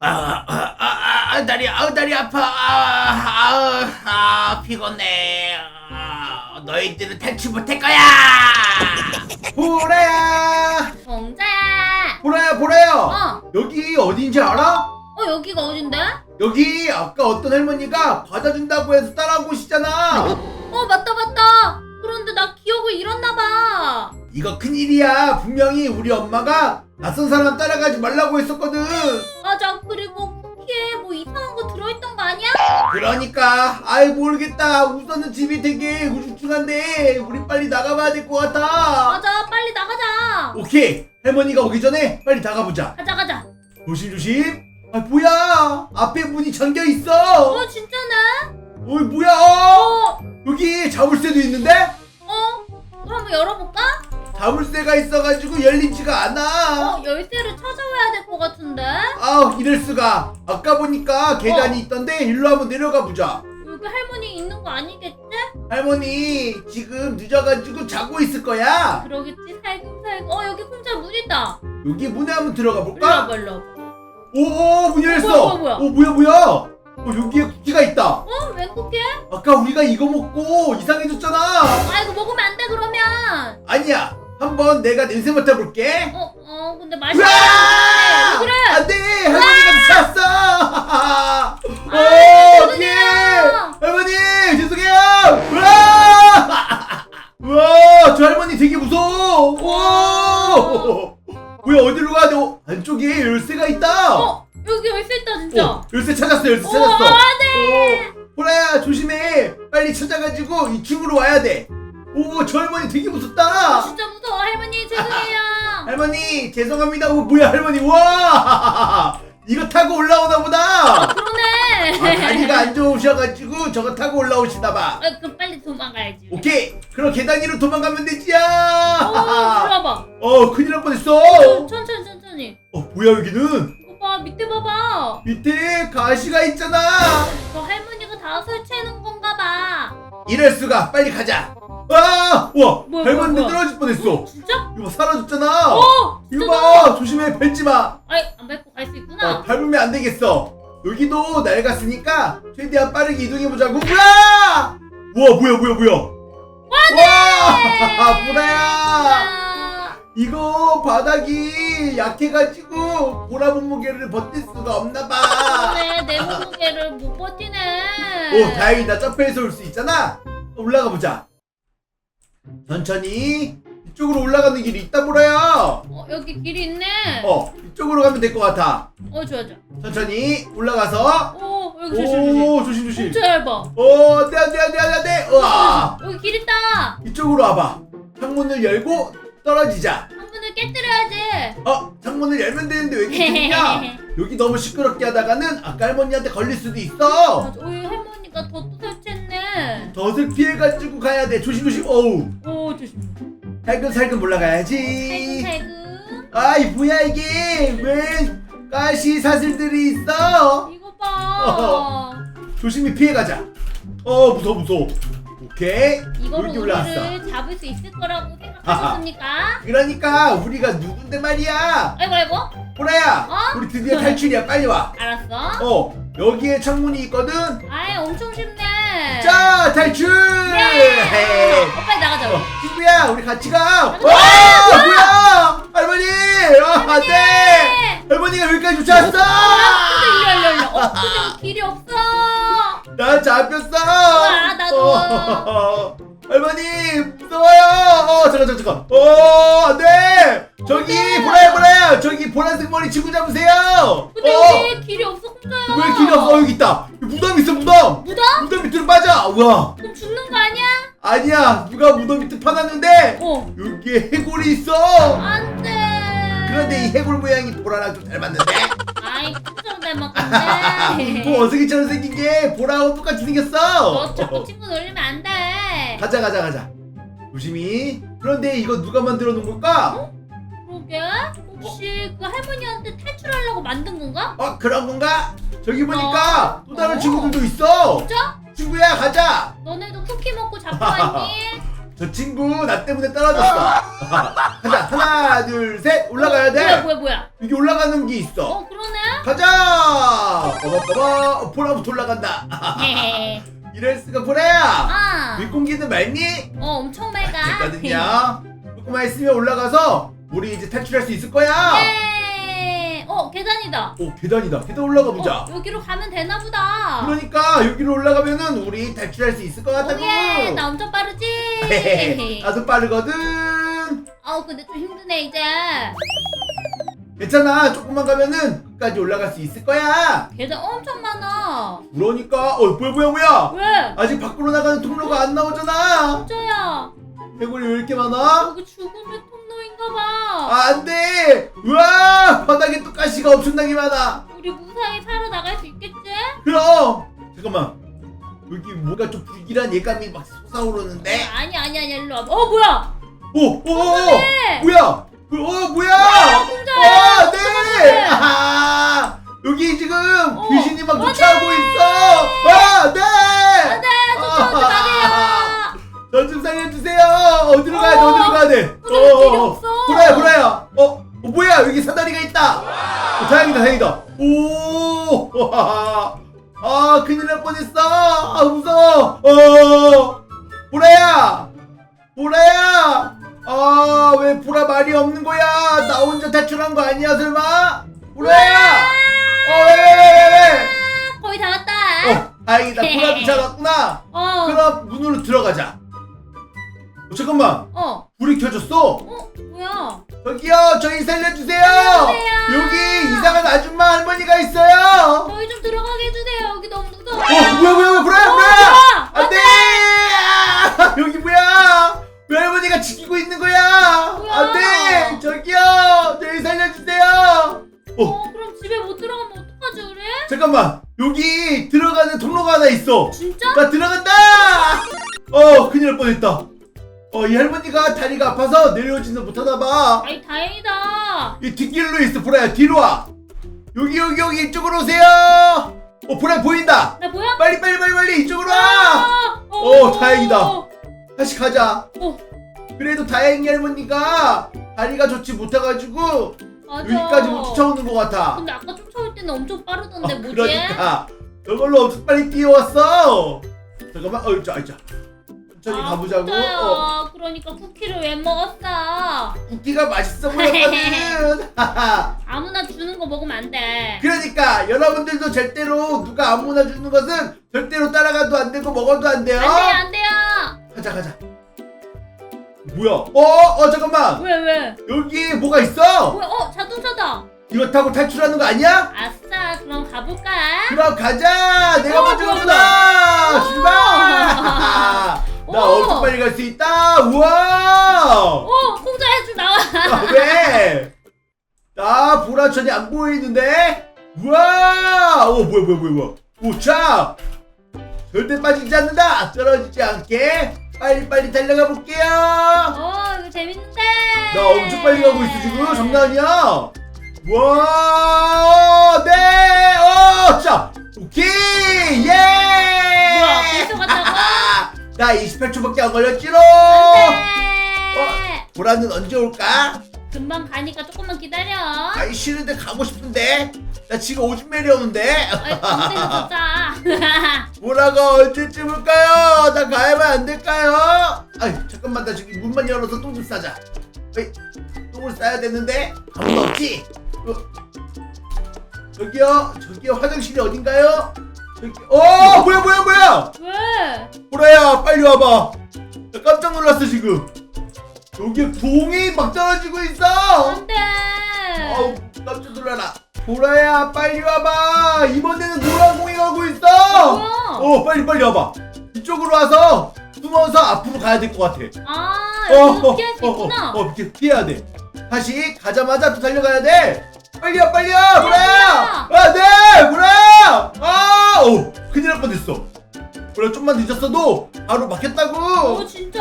아, 아, 아, 아, 아, 다리, 아, 다리 아파. 아, 아, 아, 피곤해. 아, 너희들은 탈출 못할 거야. 보라야 정자야. 보라야 보라야 어. 여기 어딘지 알아? 어 여기가 어딘데? 여기 아까 어떤 할머니가 받아준다고 해서 따라온 곳이잖아 어 맞다 맞다. 그런데 나 기억을 잃었나 봐. 이거 큰일이야 분명히 우리 엄마가 낯선 사람 따라가지 말라고 했었거든 맞아. 그리고 쿠키에 뭐 이상한 거 들어있던 거 아니야? 그러니까 아이 모르겠다 우선은 집이 되게 우중충한데 우리 빨리 나가봐야 될 것 같아 맞아. 빨리 나가자. 오케이 할머니가 오기 전에 빨리 나가보자 가자 가자. 조심조심 아 뭐야 앞에 문이 잠겨있어 어 진짜네. 어이 뭐야 어, 어. 여기 자물쇠도 있는데 어. 그럼 한번 열어볼까? 자물쇠가 있어가지고 열리지가 않아 어 열쇠를 찾아와야 될 것 같은데. 아우 이럴 수가 아까 보니까 계단이 어. 있던데 일로 한번 내려가 보자 여기 할머니 있는 거 아니겠지? 할머니 지금 늦어가지고 자고 있을 거야 그러겠지. 살금살금. 어 여기 공짜 문 있다. 여기 문에 한번 들어가 일로 볼까? 와봐 일로 와봐. 오오 문 열렸어 뭐야, 뭐야, 뭐야. 오 뭐야 뭐야 어, 여기에 쿠키가 있다 어? 왜 쿠키? 아까 우리가 이거 먹고 이상해졌잖아 아 이거 먹으면 안 돼 그러면. 아니야 한번 내가 냄새 맡아볼게. 어, 어, 근데 맛이. 왜 그래? 안돼! 할머니가 미쳤어! 오 아, 어떡해! 죄송해요. 할머니 죄송해요! 우와! 우와! 저 할머니 되게 무서워! 오 뭐야 어디로 가야 돼 어, 안쪽에 열쇠가 있다! 어, 여기 열쇠 있다 진짜. 어, 열쇠 찾았어 열쇠 오, 찾았어. 아, 네. 오, 호라야 조심해. 빨리 찾아가지고 이쪽으로 와야 돼 오 저 할머니 되게 무섭다. 진짜 무서워 할머니 죄송해요. 할머니 죄송합니다 오 뭐야 할머니 와 이거 타고 올라오나 보다 그러네. 아, 다리가 안 좋으셔가지고 저거 타고 올라오시나봐 아, 그럼 빨리 도망가야지. 오케이 그럼 계단 위로 도망가면 오, 되지야 들어와봐. 어 큰일 날 뻔했어 어, 천천히 천천히. 어 뭐야 여기는 오빠 밑에 봐봐. 밑에 가시가 있잖아 저 할머니가 다 설치해 놓은 건가 봐. 이럴 수가 빨리 가자 아! 와 뭐야, 밟았는데 뭐야. 떨어질 뻔했어 진짜? 이거 봐 사라졌잖아 어, 이거 진짜다. 봐 조심해 밟지 마 아이 안 밟고 갈 수 있구나. 어, 밟으면 안 되겠어. 여기도 낡았으니까 최대한 빠르게 이동해 보자고. 뭐야? 우와 뭐야 뭐야 뭐야? 와! 보라야. 아, 이거 바닥이 약해가지고 보라 몸무게를 버틸 수가 없나 봐. 그러네 내 몸무게를 못 버티네. 오 다행이다 점프해서 올 수 있잖아. 올라가 보자. 천천히 이쪽으로 올라가는 길이 있다 보라야. 어 여기 길이 있네. 어 이쪽으로 가면 될 것 같아. 어 좋아 좋아. 천천히 올라가서. 오 여기 조심 조심. 오 조심 조심. 진짜 얇아. 어, 안돼 안돼 안돼 안돼 안돼. 우와. 여기 길 있다. 이쪽으로 와봐. 창문을 열고 떨어지자. 창문을 깨뜨려야지. 어, 창문을 열면 되는데 왜 이렇게 들리냐? 여기 너무 시끄럽게 하다가는 아까 할머니한테 걸릴 수도 있어. 맞아. 우리 할머니가 더 설치했 네. 덫을 피해가지고 가야 돼. 조심조심. 어우, 오 조심. 살금살금 올라가야지. 살금살금. 아이 뭐야 이게? 왜 가시 사슬들이 있어? 이거 봐. 조심히 피해가자. 어, 무서워 무서워. 오케이. 이거로 여기 올라왔어. 우리를 잡을 수 있을 거라고 생각하셨습니까? 그러니까 우리가 누군데 말이야. 아이고 아이고. 보라야, 어? 우리 드디어 탈출이야. 빨리 와. 알았어. 어 여기에 창문이 있거든 아이 엄청 쉽네. 자 탈출 예. 어, 빨리 나가자. 어, 친구야 우리 같이 가 와, 가자. 뭐야 할머니 어, 안돼 할머니가 여기까지 쫓아왔어 근데 일로 일로 일로. 어 근데 길이 없어. 나 잡혔어 우와, 나도. 어, 할머니 무서워요 어 잠깐 잠깐 잠깐 어 안돼 저기 네. 보라야 보라야 저기 보라색 머리 친구 잡으세요 우와 그럼 죽는 거 아니야? 아니야 누가 무덤 밑에 파놨는데 어. 여기에 해골이 있어 안 돼. 그런데 이 해골 모양이 보라랑 좀 닮았는데 아이 좀 닮았건데. 뭐 어색이처럼 생긴 게 보라하고 똑같이 생겼어 너 자꾸 친구 놀리면 안 돼. 가자 가자 가자 조심히 그런데 이거 누가 만들어 놓은 걸까? 그러게. 혹시 그 할머니한테 탈출하려고 만든 건가? 어 그런 건가? 저기 보니까 또 다른 어. 친구들도 있어 진짜? 친구야 가자 너네도 쿠키 먹고 잡고 왔니? 저 친구 나 때문에 떨어졌어 가자 하나 둘 셋 올라가야 돼 뭐야 뭐야 뭐야? 여기 올라가는 게 있어 어 그러네. 가자 빠바빠바 보라부터 올라간다. 이럴 수가 보라야 아, 윗공기는 맑니? 어 엄청 맑아. 됐거든요 조금만 있으면 올라가서 우리 이제 탈출할 수 있을 거야 예. 어 계단이다. 오 계단이다 계단 올라가 보자 어, 여기로 가면 되나 보다. 그러니까 여기로 올라가면은 우리 탈출할 수 있을 것 같다고 오예, 나 엄청 빠르지. 나도 빠르거든 어 근데 좀 힘드네 이제. 괜찮아 조금만 가면은 끝까지 올라갈 수 있을 거야 계단 엄청 많아. 그러니까 어 뭐야 뭐야 뭐야 왜? 아직 밖으로 나가는 통로가 안 나오잖아 진짜야. 해골이 왜 이렇게 많아? 여기 죽음의 봐. 아, 안 돼 우와 바닥에 또 가시가 엄청나게 많아 우리 무사히 살아나갈 수 있겠지? 그럼 잠깐만 여기 뭔가 좀 불길한 예감이 막 솟아오르는데 아니 아니 아니 일로 와봐. 어 뭐야? 오 오오 네. 뭐야 어 뭐야 공자야. 아, 네 공자야. 아하 여기 지금 어, 귀신이 막 어, 쫓아오고 네. 있어 아 네 안 돼 쫓아오지 마세요. 저좀 살려주세요 어디로 가야 돼 어, 어디로 가야 돼 없어. 보라야 보라야 어, 어 뭐야 여기 사다리가 있다 어, 다행이다 다행이다 오 아, 큰일 날 뻔했어. 아, 무서워. 어, 보라야. 보라야. 아, 왜 보라 말이 없는 거야? 나 혼자 탈출한 거 아니야, 설마? 보라야. 어, 왜, 왜, 왜, 왜, 왜? 거의 다 왔다. 어, 다행이다. 보라도 잡았구나. 어. 그럼 문으로 들어가자. 어, 잠깐만. 어. 불이 켜졌어. 어 뭐야? 저기요, 저희 살려주세요. 살려주세요. 여기 이상한 아줌마 할머니가 있어요. 저희 좀 들어가게 해주세요. 여기 너무 무서워. 어, 뭐야, 뭐야, 뭐야, 보라야, 어. 뭐야? 안돼! 아, 여기 뭐야? 외할머니가 지키고 있는 거야. 뭐야? 안돼! 저기요, 저희 살려주세요. 어, 어 그럼 집에 못 들어가면 어떡하지 우리? 잠깐만. 여기 들어가는 통로가 하나 있어. 진짜? 나 들어간다. 어, 큰일 날 뻔했다. 어, 이 할머니가 다리가 아파서 내려오지는 못하나 봐. 아이 다행이다. 이 뒷길로 있어, 보라야. 뒤로 와. 여기, 여기, 여기 이쪽으로 오세요. 어, 보라 보인다. 나 뭐야? 빨리, 빨리, 빨리, 빨리 이쪽으로 와. 아, 어, 다행이다. 어, 다시 가자. 어, 그래도 다행히 할머니가 다리가 좋지 못해가지고 맞아. 여기까지 못 쫓아오는 것 같아. 근데 아까 쫓아올 때는 엄청 빠르던데 어, 뭐지? 그러니까 저걸로 엄청 빨리 뛰어왔어. 잠깐만, 어, 자, 자, 천천히 아, 가보자고. 진짜요? 어, 그러니까 쿠키를 왜 먹었어? 쿠키가 맛있어 보였거든. 아무나 주는 거 먹으면 안 돼. 그러니까 여러분들도 절대로 누가 아무나 주는 것은 절대로 따라가도 안 되고 먹어도 안 돼요. 안 돼요, 안 돼요. 가자, 가자. 뭐야? 어, 어, 잠깐만. 왜 왜? 여기 뭐가 있어? 뭐야? 어 자동차다. 이거 타고 탈출하는 거 아니야? 아싸, 그럼 가볼까? 그럼 가자! 내가 어, 먼저 간다! 뭐야. 출발! 오. 나 엄청 빨리 갈 수 있다! 우와! 어, 공자 해주 나와. 아, 왜? 나 보라천이 안 보이는데? 우와! 오, 뭐야, 뭐야, 뭐야, 뭐야. 오, 차! 절대 빠지지 않는다! 떨어지지 않게! 빨리빨리 달려가 볼게요! 어, 이거 재밌는데. 나 엄청 빨리 가고 있어, 지금. 장난 아니야! 와, 네, 어, 자, 오케이? 나 28초밖에 안 걸렸지롱! 네. 보라는 언제 올까? 금방 가니까 조금만 기다려. 아이 싫은데 가고 싶은데 나 지금 오줌 아이, 좋다. 보라가 언제쯤 올까요? 나 가야만 안 될까요? 아이 잠깐만 나 저기 문만 열어서 똥 좀 싸자 어이, 똥을 싸야 되는데 아무도 없지? 어, 저기요 저기요 화장실이 어딘가요? 어 뭐야 뭐야 뭐야 왜? 보라야 빨리 와봐 나 깜짝 놀랐어 지금 여기에 봉이 막 떨어지고 있어 안 돼. 아우 깜짝 놀라라 보라야 빨리 와봐 이번에는 노란 공이 가고 있어 뭐야? 어 빨리 빨리 와봐 이쪽으로 와서 숨어서 앞으로 가야 될 것 같아 아, 어, 여기서 피할 수 있구나. 어, 어, 피- 피해야 돼 다시 가자마자 또 달려가야 돼 빨리야 빨리야 보라야! 아네! 보라야! 아오! 큰일 날 뻔했어. 보라 좀만 늦었어도 바로 막혔다고! 오, 진짜.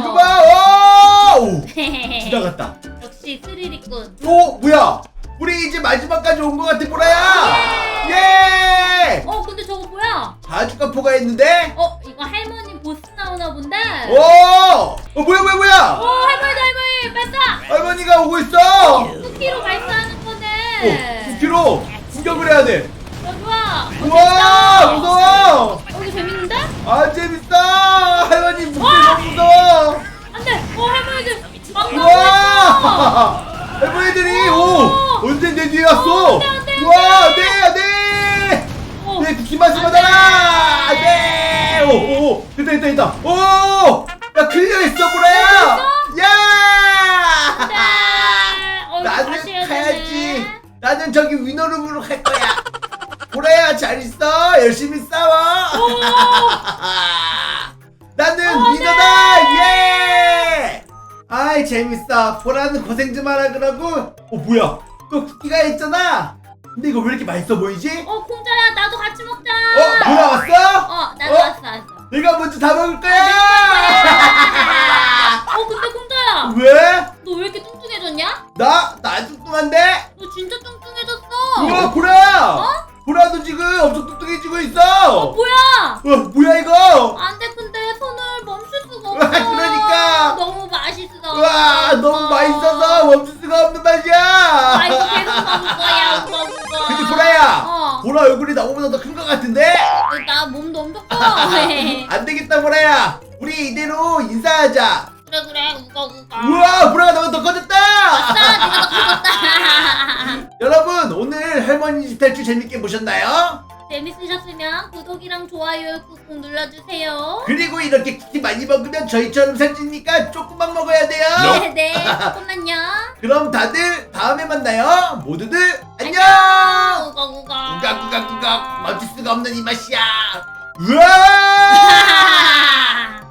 이거 봐오! 지나갔다. 역시 스릴 있군. 오 뭐야? 우리 이제 마지막까지 온 것 같아 보라야! 예! 어, 근데 저거 뭐야? 바주카포가 있는데? 어, 이거 할머니 보스 나오나 본데. 오! 어, 뭐야 뭐야 오, 뭐야? 할머니, 할머니, 발사! 할머니가 오고 있어! 쿠키로 발사하는 오 거네. 9kg 공격을 해야 돼. 좋아. 우와 무서워. 여기 재밌는데? 아 재밌다. 할머니 너무 무서워 안 돼. 어 할머니들. 우와! 할머니들이 오 언제 내 뒤에 왔어? 안 돼, 안 돼, 안 우와 안돼 안돼. 어. 내 쿠키 맛을 받아라 안돼. 오오 됐다 됐다 됐다. 오 야 클리어 했어 보라 나는 저기 위너룸으로 갈 거야 보라야 잘 있어 열심히 싸워 나는 어, 위너다 네. 예 아이 재밌어 보라는 고생 좀 하라 그러고 어 뭐야 또 쿠키가 있잖아 근데 이거 왜 이렇게 맛있어 보이지? 어 공자야 나도 같이 먹자. 어 보라 왔어? 어 나도 어? 왔어 왔어. 내가 먼저 다 먹을 거야 어 근데 공자야 왜? 너 왜 이렇게 뚱뚱해졌냐? 나? 나 뚱뚱한데? 너 진짜 뚱뚱해졌어. 우와 보라 어? 보라도 지금 엄청 뚱뚱해지고 있어 어 뭐야? 어, 뭐야 이거? 안 돼 근데 손을 멈출 수가 없어. 그러니까. 너무 맛있어. 와 너무 맛있어서 멈출 수가 없는 맛이야. 아 이거 계속 먹을 거야 오빠 오빠. 근데 보라야, 어. 보라 얼굴이 나보다 더 큰 것 같은데? 나 몸도 엄청 커. 안 되겠다 보라야. 우리 이대로 인사하자. 그래 그래 우가 우가. 우와 보라가 더 커졌다. 아싸 더 커졌다. 여러분 오늘 할머니 집 탈출 재밌게 보셨나요? 재밌으셨으면 구독이랑 좋아요 꾹꾹 눌러주세요. 그리고 이렇게 쿠키 많이 먹으면 저희처럼 살찌니까 조금만 먹어야 돼요. 네네 조금만요. 그럼 다들 다음에 만나요. 모두들 안녕. 우가 우가. 꾸각꾸각꾸각 멈출 수가 없는 이 맛이야 우와!